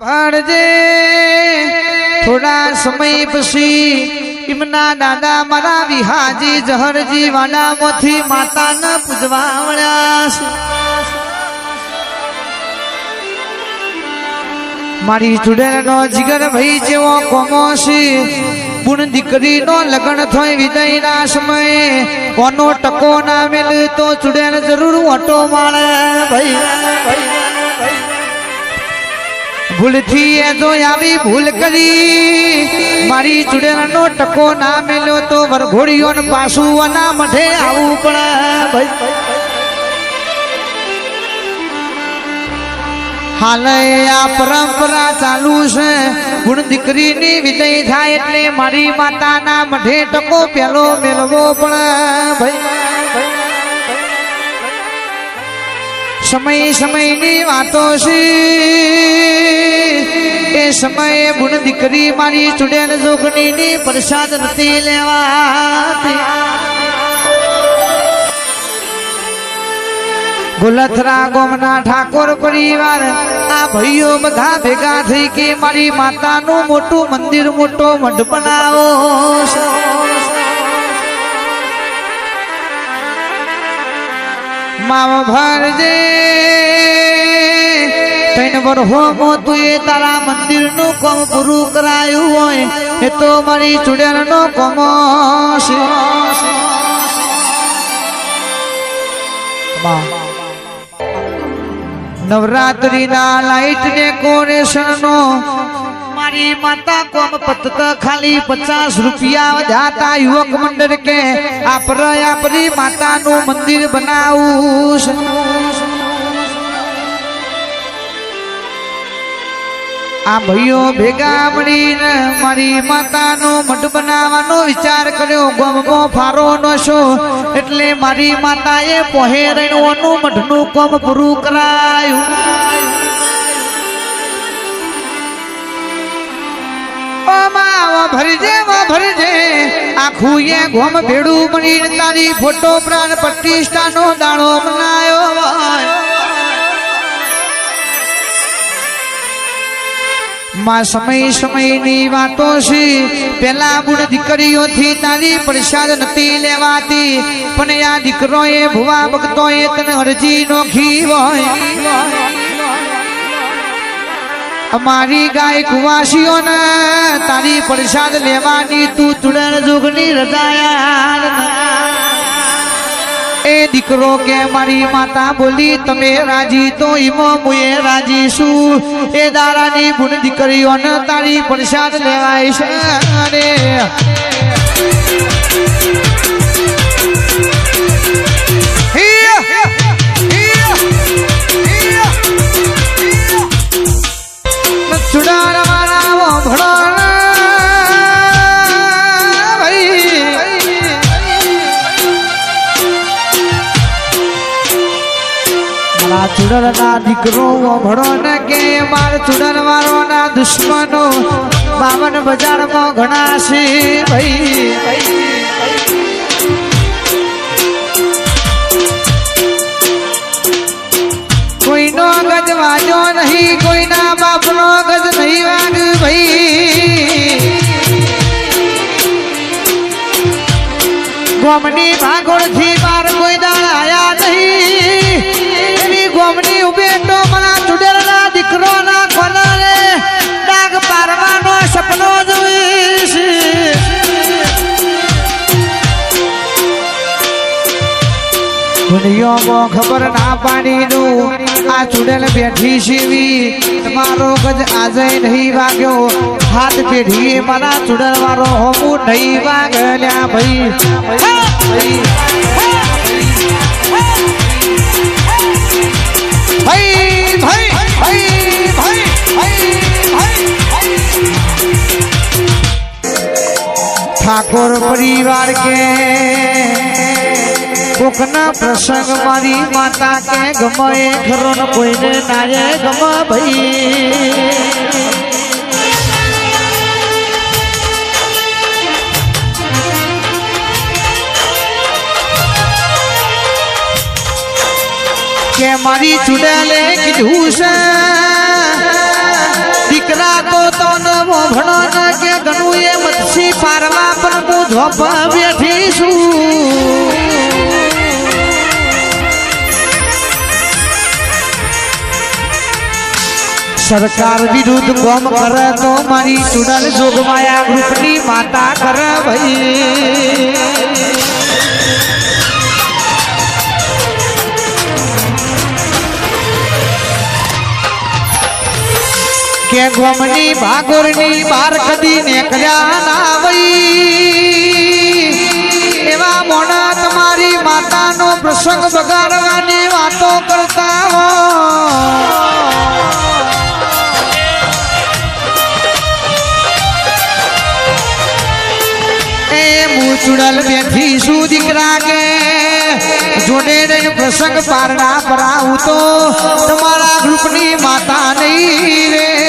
ભણજે થોડા સમય પછી એમના દાદા મારા વિહાજી જહરજી વાડામાંથી માતાના પૂજવા આવડ્યા છે. મારી ચુડેલનો જીગર ભાઈ જેવો કોમો છે. દીકરી દીકરીનો લગ્ન થઈ વિદયના સમયે કોનો ટકો ના મેલ તો ચુડેલ જરૂર ઓટો માળે ભાઈ. ભૂલથી એ જો આવી ભૂલ કરી, મારી ચુડેલનો ટકો ના મેલ્યો તો વરઘોડીઓ પાછું અના મઠે આવવું પડે હાલે આ પરંપરા ચાલુ છે, ગુણ દીકરીની વિજય થાય એટલે મારી માતાના મઢે ટકો પેલો મેળવો પડે ભાઈ. સમય સમયની વાતો છે. એ સમયે ગુણ દીકરી મારી ચુડેલ જોગણીની પ્રસાદ નથી લેવા ગુલથરા ગોમના ઠાકોર પરિવાર, આ ભાઈઓ બધા ભેગા થઈ કે મારી માતાનું મોટું મંદિર મોટો મઢ બનાવો માવ ભરજે તૈન વરહો મોતું એ તારા મંદિરનું કોમ પૂરું કરાયું હોય, એ તો મારી ચુડેલનો કોમો છે. માં નવરાત્રીના લાઈટ ડેકોરેશન નો મારી માતા કોમ પતત ખાલી પચાસ રૂપિયા જાતા યુવક મંડળ કે આપર આપરી માતાનું મંદિર બનાવું. આ ભાઈઓ ભેગા મળીને મારી માતાનો મઠ બનાવવાનો વિચાર કર્યો. ગમગો ફારો નો શો એટલે મારી માતાએ પહેરણવાનું મઠનું કોમ પૂરું કરાયું. આખું એ ગોમ ભેડું મળીને તારી ફોટો પ્રાણ પ્રતિષ્ઠાનો દાણો બનાયો માં સમય સમયની વાતો છે પેલા ગુણ દીકરીઓથી તારી પ્રસાદ નથી લેવાતી. પણ આ દીકરો એ ભુવા ભક્તો એ તને અરજી નોખી હોય અમારી ગાય કુવાસીઓને તારી પ્રસાદ લેવાની તું ચુડણ જુગની રજાયા એ દીકરો કે મારી માતા બોલી, તમે રાજી તો ઈમો મુએ રાજી છું. એ દારાની ગુણ દીકરીઓને તારી પ્રસાદ લેવાય છે. ચુડર ના દીકરો વોભળો ને કે માર ચુડર વાળો ના દુશ્મનો? બાવન બજારમાં ઘણા છે ભાઈ. કોઈનો ગજ વાજો નહીં, કોઈના બાપનો ગજ નહીં વાગ ભાઈ. ગોમની ભાગોળથી બાર કોઈ દુનિયામાં ખબર ના પાડીનું. આ ચૂડેલ બેઠી શીવી તમારો ગજ આજે નહીં વાગ્યો. હાથ પેઢી મારા ચૂડલ વાળો હોવું નહીં વાગલ્યા ભાઈ ભાઈ. ઠાકોર પરિવાર કે કોકના પ્રસંગ મારી માતા કે ગમે એ ખરો ને કોઈને નારે ગમ ભાઈ. કે મારી ચુડેલે કીધું છે ઘણો ન કે ઘણું એ મતસી પારવા પણ હું ધોપ બેઠી છું. સરકાર વિરુદ્ધ કોમ કરે તો મારી ચુડલ જોગમાયા ગ્રુપની માતા કરે ભાઈ કે ગોમની ભાગોરની બાર કદી નીકળ્યા ના વઈ એવા મોણા તમારી માતાનો પ્રસંગ બગાડવાની વાતો કરતા હો ચુડલ બેઠી શું દીકરા કે? જોડે નહીં પ્રસંગ પારડા પરાવું તો તમારા ગ્રુપની માતા નહીં રે.